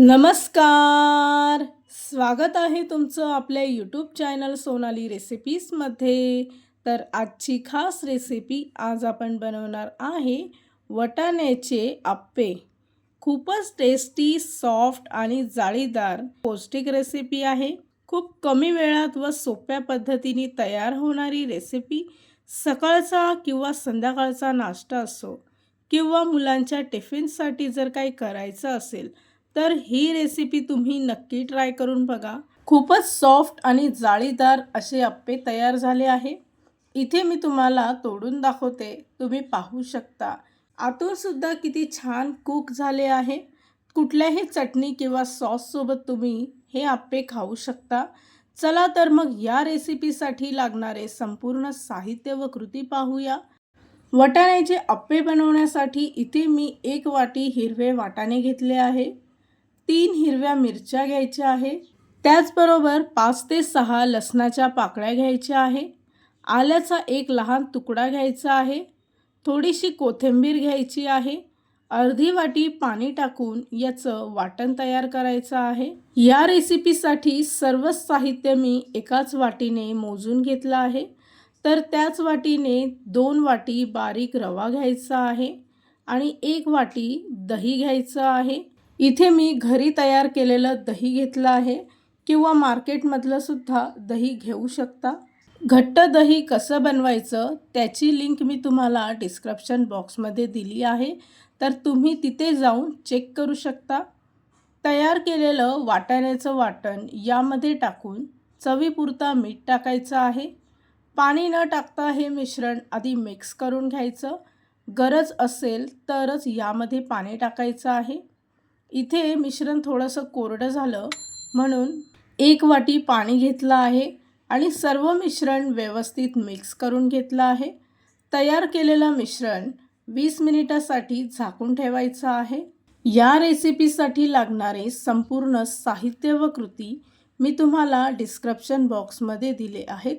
नमस्कार! स्वागत आहे तुमचं आपल्या यूट्यूब चॅनल सोनाली रेसिपीजमध्ये तर आजची खास रेसिपी आज आपण बनवणार आहे वटाण्याचे आप्पे. खूपच टेस्टी सॉफ्ट आणि जाळीदार पौष्टिक रेसिपी आहे. खूप कमी वेळात व सोप्या पद्धतीने तयार होणारी रेसिपी सकाळचा किंवा संध्याकाळचा नाश्ता असो किंवा मुलांच्या टिफिनसाठी जर काही करायचं असेल तर ही रेसिपी तुम्ही नक्की ट्राय करून बघा. खूपच सॉफ्ट आणि जाळीदार असे अप्पे तयार झाले आहे. इथे मी तुम्हाला तोडून दाखवते. तुम्ही पाहू शकता. आतूनसुद्धा किती छान कुक झाले आहे. कुठल्याही चटणी किंवा सॉससोबत तुम्ही हे आप्पे खाऊ शकता. चला तर मग या रेसिपीसाठी लागणारे संपूर्ण साहित्य व कृती पाहूया. वाटाण्याचे अप्पे बनवण्यासाठी इथे मी एक वाटी हिरवे वाटाणे घेतले आहे. तीन हिरव्या मिरच्या घ्यायच्या आहे. त्याचबरोबर पाच ते सहा लसणाच्या पाकळ्या घ्यायच्या आहे. आल्याचा एक लहान तुकडा घ्यायचा आहे. थोडीशी कोथिंबीर घ्यायची आहे. अर्धी वाटी पाणी टाकून याचं वाटण तयार करायचं आहे. या रेसिपीसाठी सर्वच साहित्य मी एकाच वाटीने मोजून घेतलं आहे. तर त्याच वाटीने दोन वाटी बारीक रवा घ्यायचा आहे आणि एक वाटी दही घ्यायचं आहे. इथे मी घरी तयार केलेलं दही घेतलं आहे किंवा मार्केटमधलं सुद्धा दही घेऊ शकता. घट्ट दही कसं बनवायचं त्याची लिंक मी तुम्हाला डिस्क्रिप्शन बॉक्समध्ये दिली आहे. तर तुम्ही तिथे जाऊन चेक करू शकता. तयार केलेलं वाटाण्याचं वाटण यामध्ये टाकून चवीपुरता मीठ टाकायचं आहे. पाणी न टाकता हे मिश्रण आधी मिक्स करून घ्यायचं. गरज असेल तरच यामध्ये पाणी टाकायचं आहे. इथे मिश्रण थोडंसं कोरडं झालं म्हणून एक वाटी पाणी घेतलं आहे आणि सर्व मिश्रण व्यवस्थित मिक्स करून घेतलं आहे. तयार केलेलं मिश्रण वीस मिनिटासाठी झाकून ठेवायचं आहे. या रेसिपीसाठी लागणारे संपूर्ण साहित्य व कृती मी तुम्हाला डिस्क्रिप्शन बॉक्समध्ये दिले आहेत.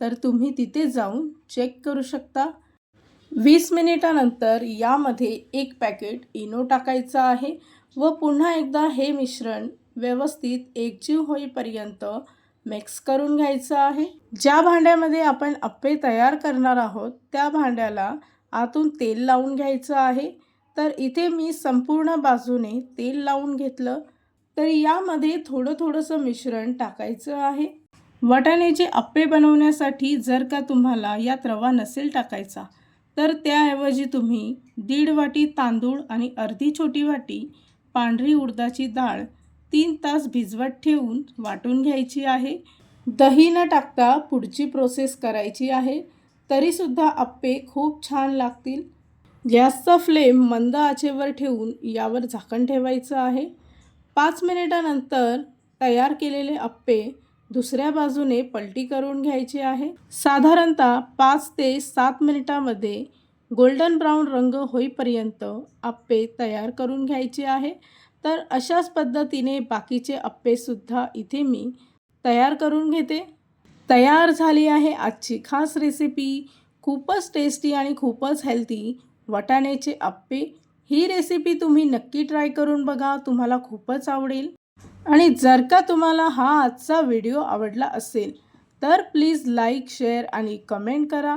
तर तुम्ही तिथे जाऊन चेक करू शकता. वीस मिनिटानंतर यामध्ये एक पॅकेट इनो टाकायचं आहे. व पुन्हा एकदा हे मिश्रण व्यवस्थित एकजीव होईपर्यंत मिक्स करून घ्यायचं आहे. ज्या भांड्यामध्ये आपण अप्पे तयार करणार आहोत त्या भांड्याला आतून तेल लावून घ्यायचं आहे. तर इथे मी संपूर्ण बाजूने तेल लावून घेतलं. तर यामध्ये थोडं थोडंसं मिश्रण टाकायचं आहे. वाटाण्याचे अप्पे बनवण्यासाठी जर का तुम्हाला यात रवा नसेल टाकायचा तर त्याऐवजी तुम्ही दीड वाटी तांदूळ आणि अर्धी छोटी वाटी पांढरी उडदाची डाळ तीन तास भिजवत ठेवून वाटून घ्यायची आहे. दही न टाकता पुढची प्रोसेस करायची आहे. तरीसुद्धा अप्पे खूप छान लागतील. गॅसचा फ्लेम मंद आचेवर ठेवून यावर झाकण ठेवायचं आहे. पाच मिनिटानंतर तयार केलेले अप्पे दुसऱ्या बाजूने पलटी करून घ्यायचे आहे. साधारणतः पाच ते सात मिनिटामध्ये गोल्डन ब्राऊन रंग होईपर्यंत आप्पे तयार करून घ्यायचे आहे. तर अशाच पद्धतीने बाकीचे अप्पेसुद्धा इथे मी तयार करून घेते. तयार झाली आहे आजची खास रेसिपी खूपच टेस्टी आणि खूपच हेल्थी वटाण्याचे अप्पे. ही रेसिपी तुम्ही नक्की ट्राय करून बघा तुम्हाला खूपच आवडेल. आणि जर का तुम्हाला हा आजचा व्हिडिओ आवडला असेल तर प्लीज लाईक शेअर आणि कमेंट करा.